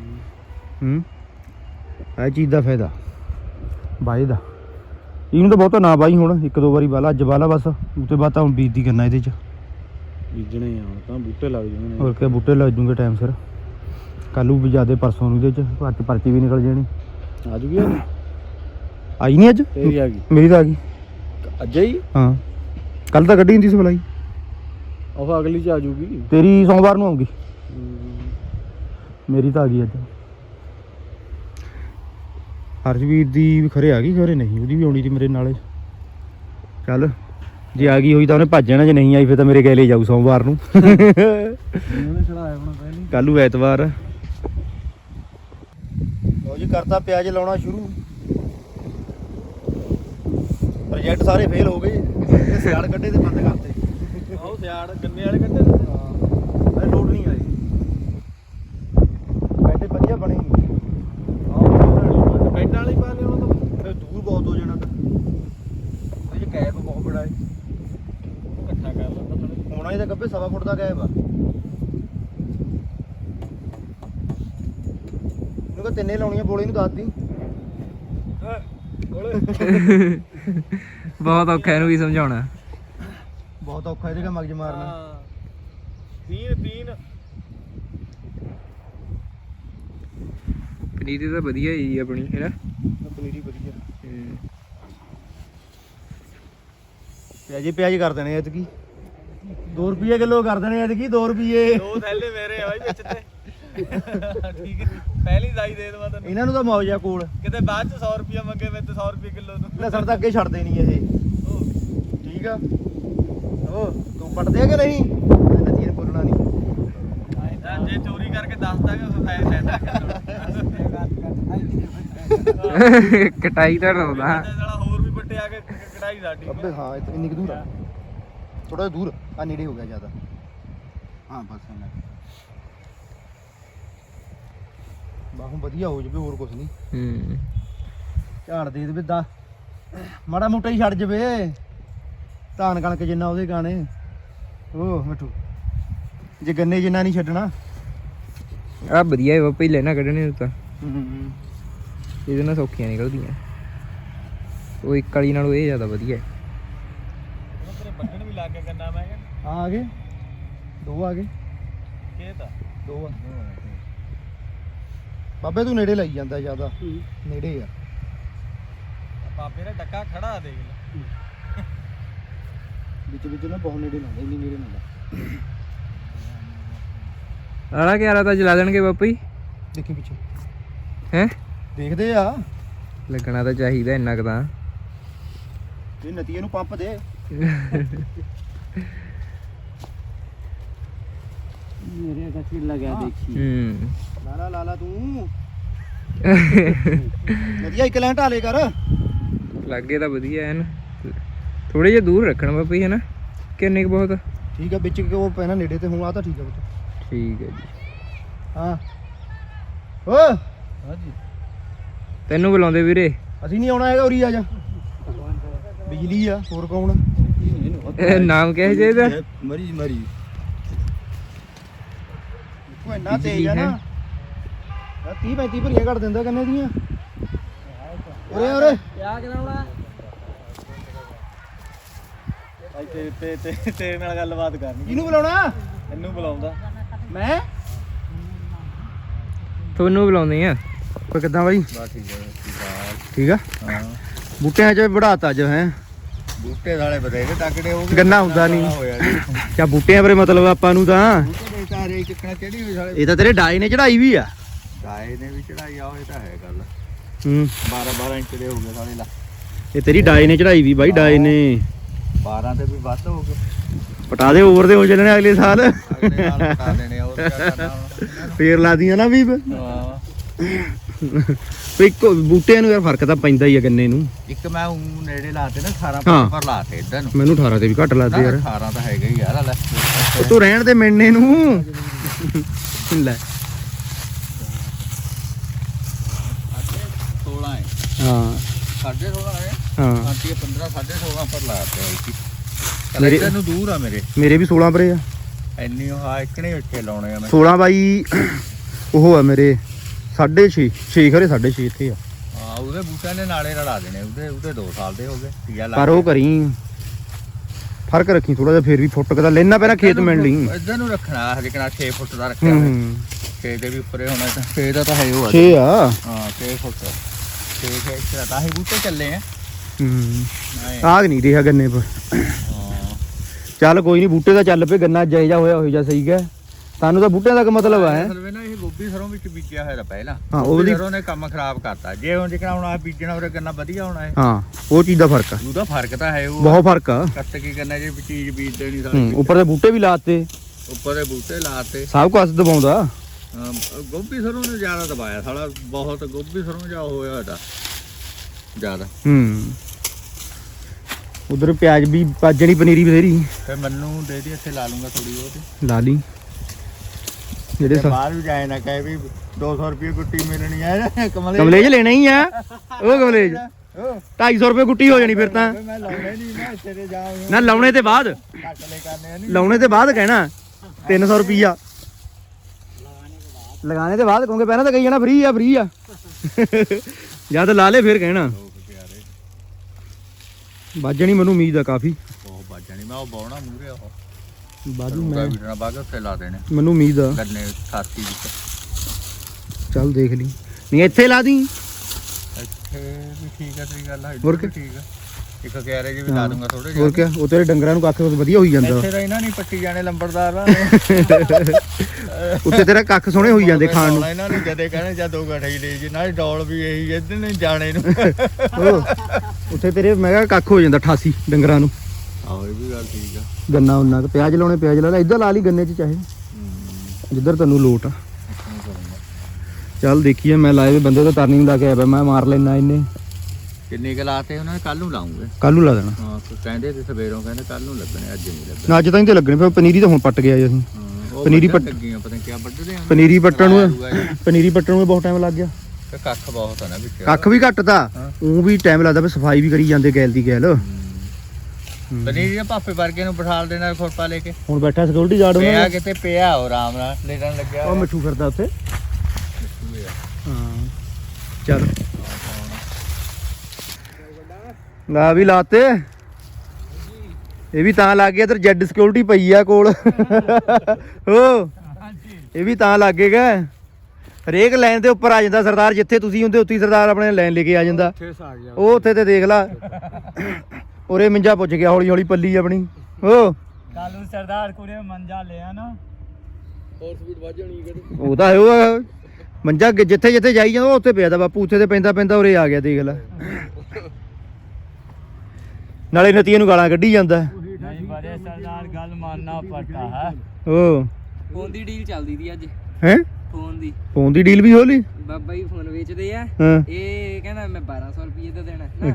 ਹੂੰ। ਇਹ ਚੀਜ਼ ਦਾ ਫਾਇਦਾ। ਬਾਈ ਦਾ। ਇਹਨੂੰ ਤਾਂ ਬਹੁਤਾ ਨਾ ਬਾਈ ਹੁਣ ਇੱਕ ਦੋ ਵਾਰੀ ਬਾਲਾ ਅੱਜ ਬਾਲਾ ਬਸ। ਉਤੇ ਬਾਅਦ ਤਾਂ ਹੁਣ ਬੀਜ ਦੀ ਕਰਨਾ ਇਹਦੇ ਚ। ਬੀਜਣੇ ਆ ਹੁਣ ਤਾਂ ਬੂਟੇ ਲੱਗ ਜਾਣੇ ਹੋਰ ਕਿਆ ਬੂਟੇ ਲੱਗ ਜੂਗੇ ਟਾਈਮ ਸਿਰ। ਕੱਲੂ ਵੀ ਜਿਆਦੇ ਪਰਸੋਂ ਨੂੰ ਇਹਦੇ ਚ ਪਰਚ ਪਰਚੀ ਵੀ ਨਿਕਲ ਜਾਣੀ। ਆ ਜੂਗੀ ਆ ਆਈ ਨਹੀਂ ਅੱਜ? ਤੇਰੀ ਆ ਗਈ। ਮੇਰੀ ਤਾਂ ਆ ਗਈ। ਅੱਜ ਹੀ ਹਾਂ। ਕੱਲ ਤਾਂ ਕੱਢੀ ਹੁੰਦੀ ਸੀ ਬਲਾਈ ਉਹ ਅਗਲੀ ਚ ਆ ਜੂਗੀ ਤੇਰੀ ਸੋਮਵਾਰ ਨੂੰ ਆਉਂਗੀ ਮੇਰੀ ਤਾਂ ਆ ਗਈ ਅੱਜ। ਹਰਜਵੀਰ ਦੀ ਵੀ ਖਰੇ ਆ ਗਈ ਖਰੇ? ਨਹੀਂ ਉਹਦੀ ਵੀ ਆਉਣੀ ਸੀ ਮੇਰੇ ਨਾਲੇ। ਚੱਲ ਜੇ ਆ ਗਈ ਹੋਈ ਤਾਂ ਉਹਨੇ ਭੱਜ ਜਾਣਾ ਜੇ ਨਹੀਂ ਆਈ ਫਿਰ ਤਾਂ ਮੇਰੇ ਗੈਲੇ ਜਾਊ ਸੋਮਵਾਰ ਨੂੰ। ਕੱਲ ਐਤਵਾਰ। ਜੀ ਕਰਤਾ ਪਿਆਜ਼ ਲਾਉਣਾ ਸ਼ੁਰੂ। ਪ੍ਰੋਜੈਕਟ ਸਾਰੇ ਫੇਲ ਹੋ ਗਏ। ਸਿਆੜ ਕੱਢੇ ਤੇ ਬੰਦ ਕਰਤੇ। ਆਹ ਸਿਆੜ ਗੰਨੇ ਵਾਲੇ ਕੱਢੇ ਮੈਂ ਲੋਡ ਨਹੀਂ ਆਈ। ਬੈਠੇ ਵਧੀਆ ਬਣੇ। ਨਹੀਂ ਆਹ ਬੈਡਾਂ ਵਾਲੀ ਪਾ ਲਿਓ ਤਾਂ। ਫਿਰ ਦੂਰ ਬਹੁਤ ਹੋ ਜਾਣਾ ਤਾਂ। ਇਹ ਗੈਪ ਬਹੁਤ ਬੜਾ ਹੈ ਇਕੱਠਾ ਕਰ ਲਾ ਤਾਂ ਹੋਣਾ ਇਹਦਾ ਗੱਬੇ ਸਵਾ ਫੁੱਟ ਦਾ ਗੈਪ ਆ ਇਹਨੂੰ ਕਹ ਤਿੰਨੇ ਲਾਉਣੀਆਂ ਬੋਲੇ ਨੂੰ ਦੱਸ ਦੀ ਬਹੁਤ ਔਖਾ ਇਹਨੂੰ ਵੀ ਸਮਝਾਉਣਾ। ਬਹੁਤ ਔਖਾ ਇਹਦੇ ਕਾ ਮਗਜ ਮਾਰਨਾ। ਤੀਨ ਤੀਨ। ਪਨੀਰੀ ਤਾਂ ਵਧੀਆ ਹੀ ਆਪਣੀ ਹੈ ਨਾ? ਪਨੀਰੀ ਵਧੀਆ। ਪਿਆਜੀ ਪਿਆਜੀ ਕਰ ਦੇਣੇ ਐਤਕੀ। 2 ਰੁਪਏ ਕਿਲੋ ਕਰ ਦੇਣੇ ਐਤਕੀ 2 ਰੁਪਏ ਦੋ ਥੈਲੇ ਮੇਰੇ ਆ ਬਾਈ ਵਿੱਚ ਤੇ। ਠੀਕ ਹੈ ਪਹਿਲੀ ਦਾਈ ਦੇ ਦਵਾ ਤੈਨੂੰ ਇਹਨਾਂ ਨੂੰ ਤਾਂ ਮੌਜ ਆ ਕੋਲ। ਕਿਤੇ ਬਾਅਦ ਚ 100 ਰੁਪਿਆ ਮੰਗੇ ਮੈਂ ਤੇ 100 ਰੁਪਏ ਕਿਲੋ ਨੂੰ ਲਸਣ ਤਾਂ ਅੱਗੇ ਛੱਡਦੇ ਨਹੀਂ ਇਹ। ਉਹ, ਠੀਕ ਆ। ਉਹ ਤੂੰ ਪੜਦੇ ਆ ਕਿ ਨਹੀਂ? ਨਤੀਜੇ ਨੂੰ ਬੋਲਣਾ ਨਹੀਂ। ਤਾਂ ਜੇ ਚੋਰੀ ਕਰਕੇ ਦੱਸ ਦਾਂਗੇ ਫਿਰ ਫਾਇਦਾ ਕਟਾਈ ਤਾਂ ਲਾਉਂਦਾ ਸਾਲਾ ਹੋਰ ਵੀ ਵੱਡੇ ਆ ਕੇ ਕ- ਕਢਾਈ ਸਾਡੀ। ਅੱਬੇ ਹਾਂ ਇਹ ਇੰਨੀ ਕੁ ਦੂਰ ਆ। ਥੋੜਾ ਦੂਰ ਆ ਨੇੜੇ ਹੋ ਗਿਆ ਜ਼ਿਆਦਾ। ਹਾਂ ਬਸ ਇੰਨਾ। ਬਾਹੋਂ ਵਧੀਆ ਹੋ ਜਵੇ ਹੋਰ ਕੁਝ ਨਹੀਂ। ਹੂੰ। ਝਾੜ ਦੇ ਦੇਵੇ ਦਾ ਮਾੜਾ ਮੋਟਾ ਹੀ ਛੱਡ ਜਵੇ। ਧਾਨ ਕਣਕ ਜਿੰਨਾ ਉਹਦੇ ਗਾਣੇ। ਓ ਮਿੱਠੂ ਜੇ ਗੰਨੇ ਜਿੰਨਾ ਨਹੀਂ ਛੱਡਣਾ। ਆ ਵਧੀਆ ਹੈ ਪਹਿਲੇ ਨਾ ਕੱਢਣੇ ਨੂੰ ਤਾਂ। ਹੂੰ ਇਹਦੇ ਨਾਲ ਸੌਖੀਆਂ ਨਿਕਲਦੀਆਂ। ਉਹ ਇੱਕ ਵਾਲੀ ਨਾਲੋਂ ਇਹ ਜ਼ਿਆਦਾ ਵਧੀਆ ਹੈ ਤੇਰੇ ਵੱਢਣ ਵੀ ਲੱਗ ਗਿਆ ਗੰਨਾ ਮੈਂ ਕਿਹਾ ਆ ਗਏ। ਦੋ ਆ ਗਏ। ਖੇਤ ਆ? ਦੋ ਆ। ਬਾਬੇ ਤੂੰ ਨੇੜੇ ਲਾਈ ਜਾਂਦਾ ਜ਼ਿਆਦਾ। ਨੇੜੇ ਆ। ਬਾਬੇ ਨੇ ਡੱਕਾ ਖੜਾ ਦੇਖ ਲੈ। ਵਿੱਚ ਵਿੱਚ ਨਾ ਬਹੁਤ ਨੇੜੇ ਲਾਉਂਦਾ ਇੰਨੀ ਨੇੜੇ ਨਾ ਲਾ ਆਲਾ ਕਿਆਰਾ ਤਾਂ ਜਲਾ ਦੇਣਗੇ ਬਾਪੂ ਜੀ। ਦੇਖੀ ਪਿੱਛੇ। ਹੈ? ਦੇਖਦੇ ਆ। ਲੱਗਣਾ ਤਾਂ ਚਾਹੀਦਾ ਇੰਨਾ ਕੁ ਤਾਂ। ਇਹ ਨਤੀਏ ਨੂੰ ਪੰਪ ਦੇ। ਮੇਰੇ ਕੱਚੀ ਲੱਗਿਆ ਦੇਖੀ। ਹੂੰ। ਲਾਲਾ ਲਾਲਾ ਤੂੰ। ਨਤੀਆ ਇੱਕ ਲੈਂ ਢਾਲੇ ਕਰ। ਲੱਗੇ ਤਾਂ ਵਧੀਆ ਐਨ। ਥੋੜੇ ਜਿਹਾ ਦੂਰ ਰੱਖਣਾ ਬਾਪੂ ਹੈ ਨਾ ਕਿੰਨੇ ਕੁ ਬਹੁਤ? ਠੀਕ ਆ ਵਿੱਚ ਕਿ ਉਹ ਪੈਣਾ ਨੇੜੇ ਤੇ ਹੁਣ ਆ ਤਾਂ ਠੀਕ ਆ ਵਿੱਚ ਠੀਕ ਹੈ ਜੀ। ਹਾਂ। ਓ! ਹਾਂਜੀ। ਤੈਨੂੰ ਬੁਲਾਉਂਦੇ ਵੀਰੇ। ਅਸੀਂ ਨਹੀਂ ਆਉਣਾ ਹੈਗਾ ਉਰੀ ਆ ਜਾ। ਬਿਜਲੀ ਆ ਹੋਰ ਕੌਣ ਇਹ ਨਾਮ ਕਿਹ ਚਾਹੀਦਾ ਮਰੀ ਮਰੀ ਉਹ ਇੰਨਾ ਤੇਜ਼ ਆ ਨਾ। ਹੈ। 30 35 ਭਰੀਆਂ ਕੱਢ ਦਿੰਦਾ ਕੰਨੇ ਦੀਆਂ। ਉਰੇ ਉਰੇ। ਕਿਆ ਕਰਾਉਣਾ ਭਾਈ ਤੇ ਤੇ ਤੇ ਤੇਰੇ ਨਾਲ ਗੱਲਬਾਤ ਕਰਨੀ। ਕਿਹਨੂੰ ਬੁਲਾਉਣਾ? ਇਹਨੂੰ ਬੁਲਾਉਂਦਾ। ਮੈਂ? ਤੁਹਾਨੂੰ ਬੁਲਾਉਂਦੇ ਆ। ਕਿੱਦਾਂ ਬਾਈ? ਬਸ ਠੀਕ ਹੈ ਠੀਕ ਆ। ਹਾਂ। ਬੂਟਿਆਂ 'ਚ ਵੜਾਤਾ ਅੱਜ ਹੈ। ਬੂਟੇ ਸਾਲੇ ਬਥੇਰੇ ਤੱਕੜੇ ਹੋ ਗਏ ਗੰਨਾ ਹੁੰਦਾ ਨਹੀਂ ਜੀ। ਕਿਆ ਬੂਟਿਆਂ ਬਾਰੇ ਮਤਲਬ ਆਪਾਂ ਨੂੰ ਤਾਂ। ਕਿਹੜੀ ਹੋਈ ਸਾਲੇ? ਇਹ ਤਾਂ ਤੇਰੇ ਡਾਈ ਨੇ ਚੜਾਈ ਵੀ ਆ। ਗਾਏ ਨੇ ਵੀ ਚੜਾਈ ਆ ਇਹ ਤਾਂ ਹੈ ਗੱਲ। ਹੂੰ। 12 12 ਇੰਚ ਦੇ ਹੋ ਗਏ ਸਾਲੇ ਲਾ। ਇਹ ਤੇਰੀ ਡਾਈ ਨੇ ਚੜਾਈ ਵੀ ਬਾਈ ਡਾਈ ਨੇ। 12 ਤੇ ਵੀ ਵੱਧ ਹੋ ਗਏ। ਪਟਾ ਦੇ ਓਵਰ ਦੇ ਹੋ ਚੱਲਣੇ ਅਗਲੇ ਸਾਲ। ਅਗਲੇ ਨਾਲ ਬਤਾ ਦੇਣੇ ਹੋਰ ਕੀ ਕਰਨਾ। ਫੇਰ ਲਾ ਦੀਆਂ ਨਾ ਵੀ ਹਾਂ। ਵੀ ਇੱਕੋ ਬੂਟਿਆਂ ਨੂੰ ਯਾਰ ਫ਼ਰਕ ਤਾਂ ਪੈਂਦਾ ਹੀ ਆ ਗੰਨੇ ਨੂੰ। ਇੱਕ ਮੈਂ ਉਂ ਨੇੜੇ ਲਾਤੇ ਨਾ 18 ਹਾਂ। ਪਰ ਲਾਤੇ ਇਧਰ ਨੂੰ। ਮੈਨੂੰ 18 ਤੇ ਵੀ ਘੱਟ ਲੱਗਦੇ ਯਾਰ। 18 ਤਾਂ ਹੈਗਾ ਹੀ ਯਾਰ ਲੈ ਉਹ ਤੂੰ ਰਹਿਣ ਦੇ ਮਿਲਣੇ ਨੂੰ। ਲੈ। 16 ਹੈ ਹਾਂ। ਸਾਢੇ 16 ਹੈ। ਹਾਂ ਆਂਟੀ 15 ਸਾਢੇ 16 ਪਰ ਲਾਤੇ ਐਲਕੀ ਮੇਰੇ- ਮੇਰੇ ਨੂੰ ਦੂਰ ਆ ਮੇਰੇ। ਮੇਰੇ ਵੀ 16 ਪਰੇ ਆ। ਐਨੀ ਉਹ ਆ ਇੱਕ ਨੇ ਇੱਥੇ ਲਾਉਣੇ ਆ ਮੈਂ। 16 ਬਾਈ ਉਹ ਆ ਮੇਰੇ। 6.5 6 ਖਰੇ 6.5 ਇੱਥੇ ਆ। ਹਾਂ ਉਹਦੇ ਬੂਟਿਆਂ ਦੇ ਨਾਲੇ ਰਲਾ ਦੇਣੇ ਉਹਦੇ ਉਹਦੇ 2 ਸਾਲ ਦੇ ਹੋ ਗਏ ਲਾ ਪਰ ਉਹ ਕਰੀ। ਫ਼ਰਕ ਰੱਖੀ ਥੋੜਾ ਜਿਹਾ ਫੇਰ ਵੀ ਫੁੱਟ ਕੇ ਤਾਂ ਲੈਣਾ ਪੈਣਾ ਖੇਤ ਮਿਲ ਲਈ। ਨੂੰ ਰੱਖਣਾ ਹਜੇ ਕਿਨਾ 6 ਫੁੱਟ ਦਾ ਰੱਖਿਆ ਹੂੰ 6 ਦੇ ਵੀ ਉੱਪਰੇ ਹੋਣਾ ਤਾਂ 6 ਦਾ ਤਾਂ ਹੈ ਉਹ 6 ਆ? ਹਾਂ 6 ਫੁੱਟ। 6 ਹੈ ਇਸ ਤਾਂ ਹੀ ਬੂਟੇ ਚੱਲੇ ਆ। ਹੂੰ। ਆਗ ਨਹੀਂ ਰਿਹਾ ਗੰਨੇ ਪਰ। ਚੱਲ ਕੋਈ ਨਹੀਂ ਬੂਟੇ ਦਾ ਚੱਲ ਪਏ ਗੰਨਾ ਜਾਇ ਜਾ ਹੋਇਆ ਹੋਈ ਜਾ ਸਹੀ ਹੈ ਸਾਨੂੰ ਤਾਂ ਬੂਟਿਆਂ ਦਾ ਮਤਲਬ ਆ ਹੈ? ਅਸਲ ਵਿੱਚ ਨਾ ਇਹ ਗੋਭੀ ਸਰੋਂ ਵਿੱਚ ਬੀਜਿਆ ਹੋਇਆ ਤਾਂ ਪਹਿਲਾਂ। ਹਾਂ, ਗੋਭੀ ਉਹਦੀ- ਸਰੋਂ ਨੇ ਕੰਮ ਖਰਾਬ ਕਰਤਾ। ਜੇ ਹੁਣ ਜਿਕਣਾ ਹੁਣ ਆ ਬੀਜਣਾ ਉਹਦੇ ਗੰਨਾ ਵਧੀਆ ਹੋਣਾ ਹੈ ਹਾਂ ਉਹ ਚੀਜ਼ ਦਾ ਫ਼ਰਕ ਆ। ਉਹਦਾ ਫ਼ਰਕ ਤਾਂ ਹੈ ਉਹ। ਬਹੁਤ ਫ਼ਰਕ ਆ। ਕੱਟ ਕੀ ਕਰਨਾ ਜੇ ਚੀਜ਼ ਬੀਜ ਦੇਣੀ ਹੂੰ, ਸਾਰੀ ਉੱਪਰ ਦੇ ਬੂਟੇ ਵੀ ਲਾਤੇ। ਉੱਪਰ ਦੇ ਬੂਟੇ ਲਾਤੇ। ਸਭ ਕੁਝ ਦਬਾਉਂਦਾ। ਅਮ, ਗੋਭੀ ਸਰੋਂ ਨੇ ਜ਼ਿਆਦਾ ਦਬਾਇਆ ਸਾਲਾ ਬਹੁਤ। ਗੋਭੀ ਸਰੋਂ ਜਾ ਹੋਇਆ ਹੋਇਆ ਜ਼ਿਆਦਾ। ਹੂੰ। ਉਧਰ ਪਿਆਜ਼ ਵੀ ਪਾਜਣੀ ਪਨੀਰੀ ਬਥੇਰੀ। ਫਿਰ ਮੈਨੂੰ ਦੇ ਦੀ ਇੱਥੇ ਲਾ ਲੂੰਗਾ ਥੋੜੀ ਉਹ ਤੇ ਲਾ ਲਈ। ਜਿਹੜੇ ਤੇ ਬਾਹਰ ਵੀ ਜਾਏ ਨਾ ਕਹੇ ਵੀ 200 ਰੁਪਏ ਗੁੱਟੀ ਮਿਲਣੀ ਹੈ ਕਮਲੇ ਕਮਲੇਜ ਲੈਣਾ ਹੀ ਆ। ਉਹ ਕਮਲੇਜ 250 ਰੁਪਏ ਗੁੱਟੀ ਹੋ ਜਾਣੀ ਫਿਰ ਤਾਂ। ਮੈਂ ਲਾਉਣੇ ਨਹੀਂ ਨਾ ਤੇਰੇ ਜਾ ਨਾ ਲਾਉਣੇ ਤੇ ਬਾਅਦ। ਕੱਟ ਲੈ ਕਰਨੇ ਆ ਨਹੀਂ ਲਾਉਣੇ ਤੇ ਬਾਅਦ ਕਹਿਣਾ। 300 ਰੁਪਈਆ। ਲਗਾਣੇ ਤੇ ਬਾਅਦ ਕਹੋਗੇ ਪਹਿਲਾਂ ਤਾਂ ਕਹੀ ਜਾਣਾ ਫ੍ਰੀ ਆ ਫ੍ਰੀ ਆ। ਜਦ ਲਾ ਲੇ ਫਿਰ ਕਹਿਣਾ। ਬਾਜਣੀ ਮੈਨੂੰ ਉਮੀਦ ਆ ਕਾਫੀ। ਬਹੁਤ ਬਾਜਣੀ ਮੈਂ ਉਹ ਬਾਉਣਾ ਮੂਰੇ ਉਹ। ਬਾਜੂ ਮੈਂ ਬਾਗ ਉੱਥੇ ਲਾ ਦੇਣੇ। ਮੈਨੂੰ ਉਮੀਦ ਆ। ਗੰਨੇ ਖਾਤੀ ਵਿੱਚ। ਚੱਲ ਦੇਖ ਲਈ। ਨਹੀਂ ਇੱਥੇ ਲਾ ਦੀ। ਇੱਥੇ ਵੀ ਠੀਕ ਹੈ ਤੇਰੀ ਗੱਲ ਹੈ ਹੋਰ ਵੀ ਠੀਕ ਹੈ ਇੱਕ ਕਹਿ ਜੀ ਵੀ ਲਾ ਦੂੰਗਾ ਥੋੜੇ ਹੋਰ ਕਿਆ? ਉਹ ਤੇਰੇ ਡੰਗਰਾਂ ਨੂੰ ਕੱਖ ਵਧੀਆ ਹੋਈ ਜਾਂਦਾ। ਇੱਥੇ ਤਾਂ ਇਹਨਾਂ ਨਹੀਂ ਪੱਟੀ ਜਾਣੇ ਲੰਬੜਦਾਰ ਆ। ਉੱਤੇ ਤੇਰਾ ਕੱਖ ਸੋਹਣੇ ਹੋਈ ਜਾਂਦੇ ਖਾਣ ਨੂੰ। ਇਹਨਾਂ ਨੂੰ ਜਦੇ ਕਹਿੰਦੇ ਜਾਂ ਦੋ ਗਠਾ ਹੀ ਲੈ ਜੀ ਨਾਲ ਡੌਲ ਵੀ ਇਹੀ ਇੱਧਰ ਨੇ ਜਾਣੇ ਨੂੰ। ਉਹ ਉੱਥੇ ਤੇਰੇ ਮੈਂ ਕਿਹਾ ਕੱਖ ਹੋ ਜਾਂਦਾ 88 ਡੰਗਰਾਂ ਨੂੰ। ਆਹੋ ਇਹ ਵੀ ਗੱਲ ਠੀਕ ਆ। ਗੰਨਾ ਉਹਨਾਂ ਤੇ ਪਿਆਜ਼ ਲਾਉਣੇ ਪਿਆਜ਼ ਲਾ ਲੈ ਇੱਧਰ ਲਾ ਲਈ ਗੰਨੇ 'ਚ ਚਾਹੇ। ਜਿੱਧਰ ਤੈਨੂੰ ਲੋਟ ਆ। ਚੱਲ ਦੇਖੀਏ ਮੈਂ ਲਾਏ ਵੇ ਬੰਦੇ ਤੋਂ ਟਰਨਿੰਗ ਲਾ ਕੇ ਆਇਆ ਪਿਆ, ਮੈਂ ਮਾਰ ਲੈਣਾ ਇਹਨੇ। ਕਿੰਨੇ ਕੁ ਲਾਤੇ ਉਹਨਾਂ ਨੇ? ਕੱਲ ਨੂੰ ਲਾਉਂਗੇ। ਕੱਲ ਨੂੰ ਲਾ ਦੇਣਾ। ਹਾਂ ਕਹਿੰਦੇ ਤੇ ਸਵੇਰੋਂ ਕਹਿੰਦੇ ਕੱਲ ਨੂੰ ਲੱਗਣੇ ਅੱਜ ਨਹੀਂ ਲੱਗਣੇ। ਨਾ ਅੱਜ ਤਾਂ ਹੀ ਤੇ ਲੱਗਣੇ ਫਿਰ ਪਨੀਰੀ ਤਾਂ ਹੁਣ ਪੱਟ ਗਿਆ ਜੀ ਅਸੀਂ। ਹਾਂ, ਉਹ ਪਨੀਰੀ ਵੱਢਣ ਪੱਟ- ਲੱਗੀਆਂ ਪਤਾ ਕਿਆ ਵੱਢਦੇ ਆ। ਪਨੀਰੀ ਪੱਟਣ ਨੂੰ। ਪਨੀਰੀ ਪੱਟਣ ਨੂੰ ਵੀ ਬਹੁਤ ਟਾਈਮ ਲੱਗ ਗਿਆ। ਕੱਖ ਬਹੁਤ ਆ ਨਾ ਵਿੱਚ। ਕੱਖ ਵੀ ਘੱਟ ਤਾ। ਹਾਂ। ਉਹ ਵੀ ਟਾਈਮ ਲੱਗਦਾ ਵੀ ਸਫ਼ਾਈ ਵੀ ਕਰੀ ਜਾਂਦੇ ਗੈਲ ਦੀ ਗੈਲ। ਦੇ ਪਾਪੇ ਵਰਗੇ ਨੂੰ ਬਿਠਾਲ ਦੇਣਾ ਖੋਪਾ ਲੈ ਕੇ। ਹੁਣ ਬੈਠਾ ਸਿਕਿਉਰਿਟੀ ਗਾਰਡ ਪਿਆ ਕਿਤੇ ਪਿਆ ਉਹ ਆਰਾਮ ਨਾਲ ਲੇਟਣ ਲੱਗਿਆ ਉਹ ਮਿੱਠੂ ਫਿਰਦਾ ਉੱਥੇ। ਹਾਂ। ਚੱਲ। ਲਾ ਵੀ ਲਾਤੇ। ਇਹ ਵੀ ਤਾਂ ਲੱਗ ਗਿਆ ਤੇ ਜੈਡ ਸਿਕਿਉਰਿਟੀ ਪਈ ਆ ਕੋਲ। ਹੋ। ਇਹ ਵੀ ਤਾਂ ਲੱਗੇਗਾ ਹਰੇਕ ਲਾਈਨ ਦੇ ਉੱਪਰ ਆ ਜਾਂਦਾ ਸਰਦਾਰ ਜਿੱਥੇ ਤੁਸੀਂ ਹੁੰਦੇ ਉੱਥੇ ਹੀ ਸਰਦਾਰ ਆਪਣੇ ਲਾਈਨ ਲੈ ਕੇ ਆ ਜਾਂਦਾ। ਉਹ ਉੱਥੇ ਤੇ ਦੇਖ ਲਾ। ਉਰੇ ਮਿੰਜਾ ਪੁੱਜ ਗਿਆ ਹੌਲੀ ਹੌਲੀ ਪੱਲੀ ਆਪਣੀ। ਹੋ ਕਾਲੂ ਸਰਦਾਰ ਕੁੜੇ ਮੰਜਾ ਲਿਆ ਨਾ। ਉਹ ਤਾਂ ਹੈ ਉਹ ਮੰਜਾ ਜਿੱਥੇ ਜਿੱਥੇ ਜਾਈ ਜਾਂਦਾ ਉਹ ਉੱਥੇ ਪਿਆ ਦਾ ਬਾਪੂ ਉੱਥੇ ਤੇ ਪੈਂਦਾ ਪੈਂਦਾ ਉਰੇ ਆ ਗਿਆ ਦੇਖ ਲੈ। ਨਾਲੇ ਨਤੀਆਂ ਨੂੰ ਗਾਲਾਂ ਕੱਢੀ ਜਾਂਦਾ। ਨਹੀਂ ਬੜੇ ਸਰਦਾਰ ਗੱਲ ਮੰਨਣਾ ਪੜਤਾ ਹੈ। ਉਹ ਫੋਨ ਦੀ ਡੀਲ ਚੱਲਦੀ ਦੀ ਅੱਜ। ਹੈ? ਫੋਨ ਦੀ। ਫੋਨ ਦੀ ਡੀਲ ਵੀ ਹੋ ਲਈ ਬਾਬਾ ਜੀ ਫੋਨ ਵੇਚਦੇ ਆ। ਇਹ ਕਹਿੰਦਾ ਮੈਂ 1200 ਰੁਪਏ ਦਾ ਦੇਣਾ। ਨਾ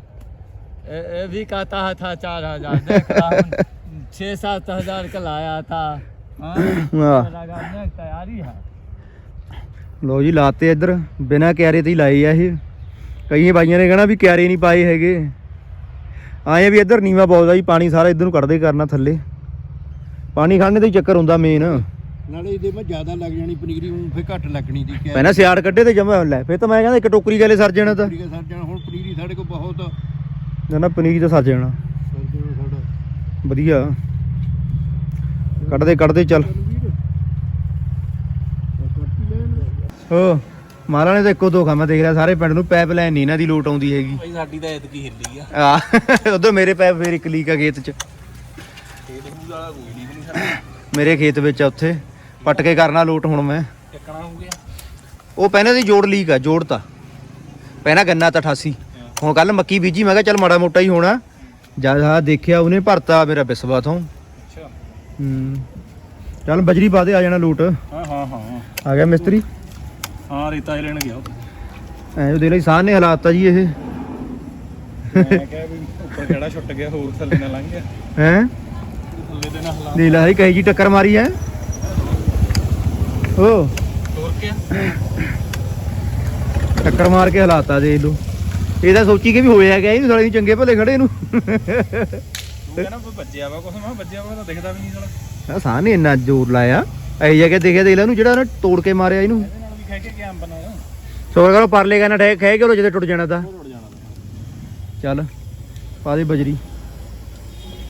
ये, ये भी कहता है था चार हजार देख रहा हूँ छः सात हजार का लाया था हाँ ਆਹ लगाने की तैयारी है ਲੋ ਜੀ ਲਾਤੇ ਇੱਧਰ ਬਿਨਾ ਕਿਆਰੇ ਤੇ ਹੀ ਲਾਏ ਆ ਇਹ ਕਈਆਂ ਬਾਈਆਂ ਨੇ ਕਹਿਣਾ ਵੀ ਕਿਆਰੇ ਨਹੀਂ ਪਾਏ ਹੈਗੇ ਆਏ ਵੀ ਇੱਧਰ ਨੀਵਾ ਬਹੁਤ ਆ ਜੀ ਪਾਣੀ ਸਾਰਾ ਇੱਧਰ ਨੂੰ ਕੱਢਦੇ ਕਰਨਾ ਥੱਲੇ ਪਾਣੀ ਖੜਨੇ ਦਾ ਹੀ ਚੱਕਰ ਹੁੰਦਾ ਮੇਨ ਨਾਲੇ ਇਹਦੇ ਮੈਂ ਜ਼ਿਆਦਾ ਲੱਗ ਜਾਣੀ ਪਨੀਰੀ ਉਹ ਫੇ ਘੱਟ ਲੱਗਣੀ ਦੀ ਕਿਆ ਪਹਿਲਾਂ ਸਿਆੜ ਕੱਢੇ ਤੇ ਜਮਾ ਲੈ ਫੇਰ ਤਾਂ ਮੈਂ ਕਹਿੰਦਾ ਇੱਕ ਟੋਕਰੀ ਗਾਲੇ ਸਰ ਜਾਣਾ ਤਾਂ ਪਨੀਰੀ ਸਰ ਜਾਣਾ ਹੁਣ ਪਨੀਰੀ ਸਾਡੇ ਕੋਲ ਬਹੁਤ ਨਾ ਨਾ ਪਨੀਰੀ ਤਾਂ ਸਰ ਜਾਣਾ। ਵਧੀਆ। ਕੱਢਦੇ ਕੱਢਦੇ ਚੱਲ। ਓ ਮਾਰਾ ਨੇ ਤਾਂ ਇੱਕੋ ਦੋ ਮੈਂ ਦੇਖ ਰਿਹਾ ਸਾਰੇ ਪਿੰਡ ਨੂੰ ਪਾਈਪ ਲਾਈਨ ਨਹੀਂ ਇਹਨਾਂ ਦੀ ਲੋਟ ਆਉਂਦੀ ਹੈਗੀ। ਭਾਈ ਸਾਡੀ ਤਾਂ ਐਤਕੀ ਹਿੱਲੀ ਆ। ਆ ਉਧਰ ਮੇਰੇ ਪੈਪ ਫੇਰ ਇੱਕ ਲੀਕ ਆ ਖੇਤ ਚ। ਮੇਰੇ ਖੇਤ ਵਿੱਚ ਆ ਉੱਥੇ। ਪੱਟ ਕੇ ਕਰਨਾ ਲੋਟ ਹੁਣ ਮੈਂ। ਚੱਕਣਾ ਹੋ ਗਿਆ। ਉਹ ਪਹਿਲਾਂ ਦੀ ਜੋੜ ਲੀਕ ਆ ਜੋੜਤਾ। ਪਹਿਲਾਂ ਗੰਨਾ ਤਾਂ 88 ਹੁਣ ਕੱਲ ਮੱਕੀ ਬੀਜੀ ਮੈਂ ਕਿਹਾ ਚੱਲ ਮਾੜਾ ਮੋਟਾ ਹੀ ਹੋਣਾ। ਜਦ ਦੇਖਿਆ ਉਹਨੇ ਭਰਤਾ ਮੇਰਾ ਬਿਸਵਾ ਤੋਂ। ਅੱਛਾ। ਹੂੰ। ਚੱਲ ਬਜਰੀ ਪਾ ਦੇ ਆ ਜਾਣਾ ਲੋਟ। ਹਾਂ ਹਾਂ ਹਾਂ। ਆ ਗਿਆ ਮਿਸਤਰੀ? ਹਾਂ ਰੇਤਾ ਹੀ ਲੈਣ ਗਿਆ ਐ ਉਹ ਦੇ ਲਈ ਸਾਹ ਨੇ ਹਲਾਤਾ ਜੀ ਇਹ। ਮੈਂ ਕਿਹਾ ਵੀ ਉੱਪਰ ਕਿਹੜਾ ਛੁੱਟ ਗਿਆ ਹੋਰ ਥੱਲੇ ਨਾ ਲੰਘ ਗਿਆ। ਹੈ? ਥੱਲੇ ਦੇ ਨਾ ਹਲਾ। ਦੇ ਲਾ ਹੀ ਕਹੀ ਜੀ ਟੱਕਰ ਮਾਰੀ ਐ। ਓ। ਹੋਰ ਟੱਕਰ ਮਾਰ ਕੇ ਹਲਾਤਾ ਦੇ ਲੋ ਇਹ ਤਾਂ ਸੋਚੀ ਕਿ ਵੀ ਹੋਇਆ ਗਿਆ ਇਹਨੂੰ ਸਾਲੇ ਨੂੰ ਚੰਗੇ ਭਲੇ ਖੜੇ ਨੂੰ। ਤੂੰ ਕਹਿੰਦਾ ਵੀ ਵੱਜਿਆ ਵਾ ਕੁਛ ਮੈਂ ਵੱਜਿਆ ਵਾ ਤਾਂ ਦਿਖਦਾ ਵੀ ਨਹੀਂ ਸਾਲਾ। ਸਾਹ ਨੇ ਇੰਨਾ ਜ਼ੋਰ ਲਾਇਆ। ਐ ਜਗ੍ਹਾ ਦੇਖਿਆ ਦੇਖ ਲੈ ਇਹਨੂੰ ਜਿਹੜਾ ਉਹਨੇ ਤੋੜ ਕੇ ਮਾਰਿਆ ਇਹਨੂੰ। ਇਹਦੇ ਨਾਲ ਵੀ ਖਹਿ ਕੇ ਗਿਆ ਅੰਬ ਨਾਲ ਸੋਰ ਕਰੋ ਪਰਲੇ ਕਹਿੰਦਾ ਠਹਿ ਖਹਿ ਕੇ ਉਹ ਜਿਹਦੇ ਟੁੱਟ ਜਾਣਾ ਤਾਂ। ਉਹ ਰੁੜ ਜਾਣਾ। ਚੱਲ ਪਾ ਦੇ ਬਜਰੀ।